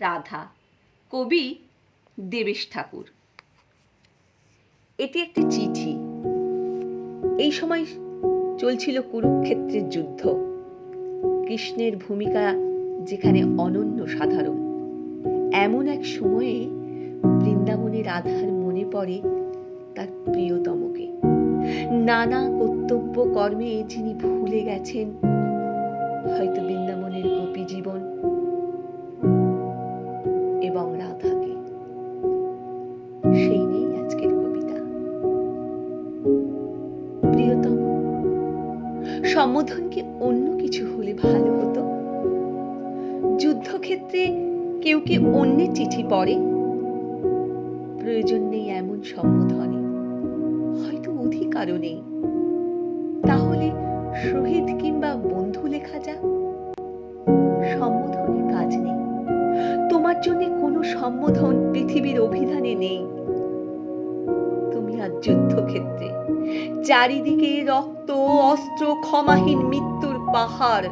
রাধা। কবি দেবেশ ঠাকুর। এটি একটি চিঠি। এই সময় চলছিল কুরুক্ষেত্রের যুদ্ধ। কৃষ্ণের ভূমিকা যেখানে অনন্য সাধারণ, এমন এক সময়ে বৃন্দাবনে রাধার মনে পড়ে তার প্রিয়তমকে। নানা কর্তব্য কর্মে যিনি ভুলে গেছেন, হয়তো বৃন্দাবনের গোপী জীবন সম্বোধন কি অন্য কিছু হলে ভালো হতো? যুদ্ধক্ষেত্রে কেউ কি অন্যের চিঠি পড়ে? প্রয়োজন নেই এমন সম্বোধনে। হয়তো অধিকারও নেই। তাহলে শহীদ কিংবা বন্ধু লেখা যাক। সম্বোধনের কাজ নেই। তোমার জন্য কোনো সম্বোধন পৃথিবীর অভিধানে নেই। তুমি আজ যুদ্ধক্ষেত্রে চারিদিকে রক্ত, অস্ত্র, ক্ষমাহীন মৃত্যুর পাহাড়।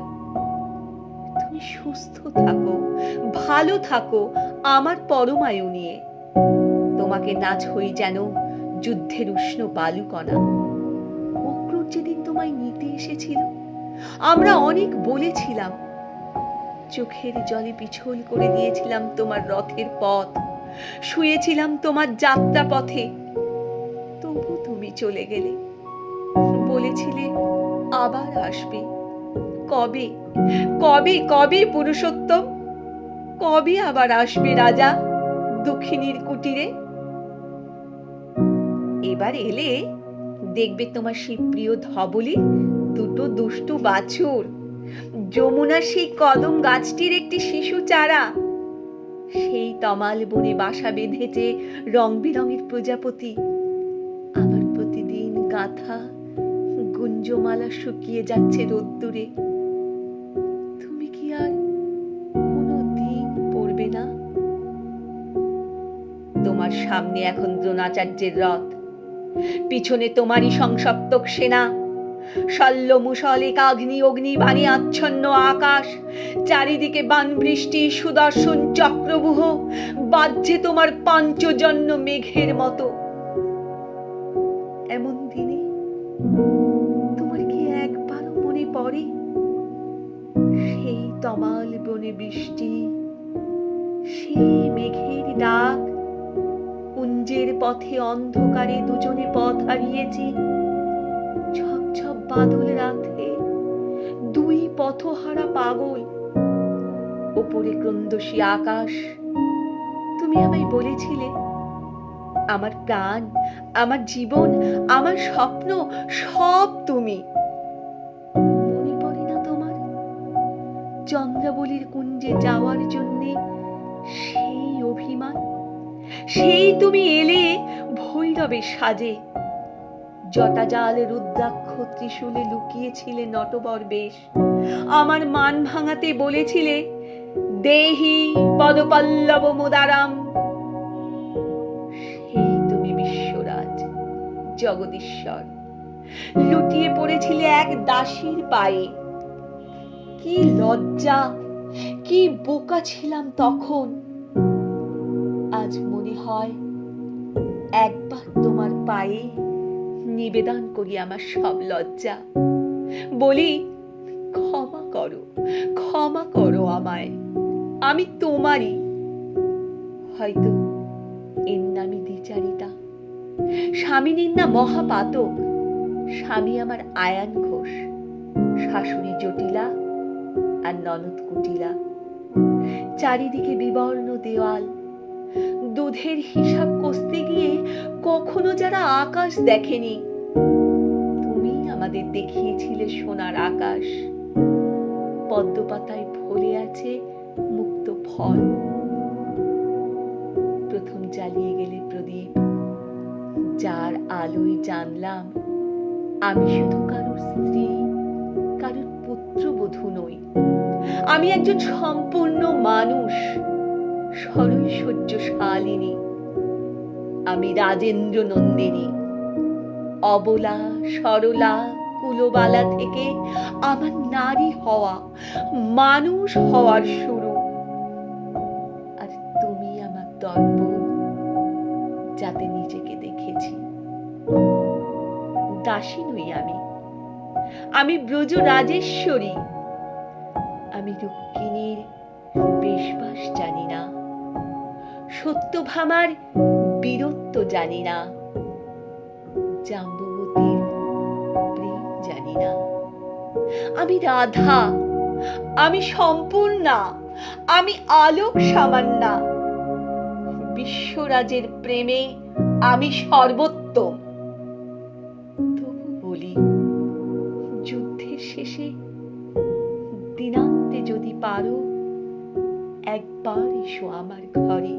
তুমি সুস্থ থাকো, ভালো থাকো আমার পরমায়ু নিয়ে। তোমাকে নাচ হই যেন যুদ্ধের উষ্ণ বালুকণা। অক্রুর যেদিন তোমায় নিতে এসেছিল, আমরা অনেক বলেছিলাম। চোখের জলে পিছল করে দিয়েছিলাম তোমার রথের পথ। শুয়েছিলাম তোমার যাত্রা পথে তবু তুমি চলে গেলে। বলেছিলে, আবার আসবে। কবে? কবে কবে পুরুষোত্তম? কবে আবার আসবে রাজা দক্ষিণীর কুটিরে? এবার এলে দেখবে তোমার সেই প্রিয় ধবলি, দুটো দুষ্টু বাছুর। যমুনা সেই কদম গাছটির একটি শিশু চারা। সেই তমাল বনে বাসা বেঁধেছে রং বেরঙের প্রজাপতি। গাথা গুঞ্জমালা শুকিয়ে যাচ্ছে রোদ্দুরে। তুমি কি আর কোনো দিন পড়বে না? তোমার সামনে এখন দ্রোণাচার্যের রথ। পিছনে তোমারই সংসপ্তক সেনা। শল্য মুসল একাগ্নি অগ্নি বাণী আচ্ছন্ন আকাশ। চারিদিকে বান বৃষ্টি, সুদর্শন চক্রবুহ বাজছে তোমার পাঞ্চজন্য মেঘের মতো। তমাল বনে বৃষ্টি, সেই মেঘের ডাক। কুঞ্জের পথে অন্ধকারে দুজনে পথ হারিয়েছি। ঝপ ঝপ বাদল রাতে, দুই পথহারা পাগল। ওপরে ক্রন্দসী আকাশ, তুমি আমায় বলেছিলে, আমার প্রাণ, আমার জীবন, আমার স্বপ্ন, সব তুমি। চন্দ্রাবলীর কুঞ্জে যাওয়ার জন্যে সেই অভিমান, সেই তুমি এলে ভৈরবে সাজে। জটাজাল রুদ্রাক্ষ ত্রিশূলে লুকিয়েছিলে নটবর বেশ। আমার মান ভাঙাতে বলেছিলে, দেহি পদপল্লব মুদারাম। সেই তুমি বিশ্বরাজ, জগদীশ্বর, লুটিয়ে পড়েছিলে এক দাসীর পায়ে। কি লজ্জা, কি বোকা ছিলাম তখন। আজ মনে হয় একবার তোমার পায়ে নিবেদন করি আমার সব লজ্জা। বলি, ক্ষমা করো ক্ষমা করো আমায়। আমি তোমারই। হয়তো এর নামই দ্বিচারিতা। স্বামীনীর না মহাপাতক। স্বামী আমার আয়ান ঘোষ। শাশুড়ি জটিলা। আর ননদ কুটিলা। চারিদিকে বিবর্ণ দেওয়াল। দুধের হিসাব কষতে গিয়ে কখনো যারা আকাশ দেখেনি। তুমি আমাদের দেখিয়েছিলে সোনার আকাশ। পদ্মপাতায় ভরে আছে মুক্ত ফল। প্রথম জ্বালিয়ে গেলে প্রদীপ, যার আলোয় জানলাম, আমি শুধু কারোর স্ত্রী। আমি একজন সম্পূর্ণ মানুষ সরৈশ্বর্যশালিনী আমি রাজেন্দ্র নন্দিনী অবলা, সরলা, কুলবালা থেকে আমার নারী হওয়া, মানুষ হওয়ার শুরু। আর তুমি আমার দর্প, যাতে নিজেকে দেখেছি। দাসী নই আমি। আমি ব্রজ রাজেশ্বরী আমি রুক্মিণীর বেশবাস জানি না। সত্যভামার বীরত্ব জানি না। জাম্বুবতীর প্রেম জানি না। আমি রাধা, আমি সম্পূর্ণা, আমি আলোক সামান্না। বিশ্বরাজের প্রেমে আমি সর্বোত্তম। তবু বলি, যুদ্ধের শেষে দিনান্তে যদি পারো একবার এসো আমার ঘরে।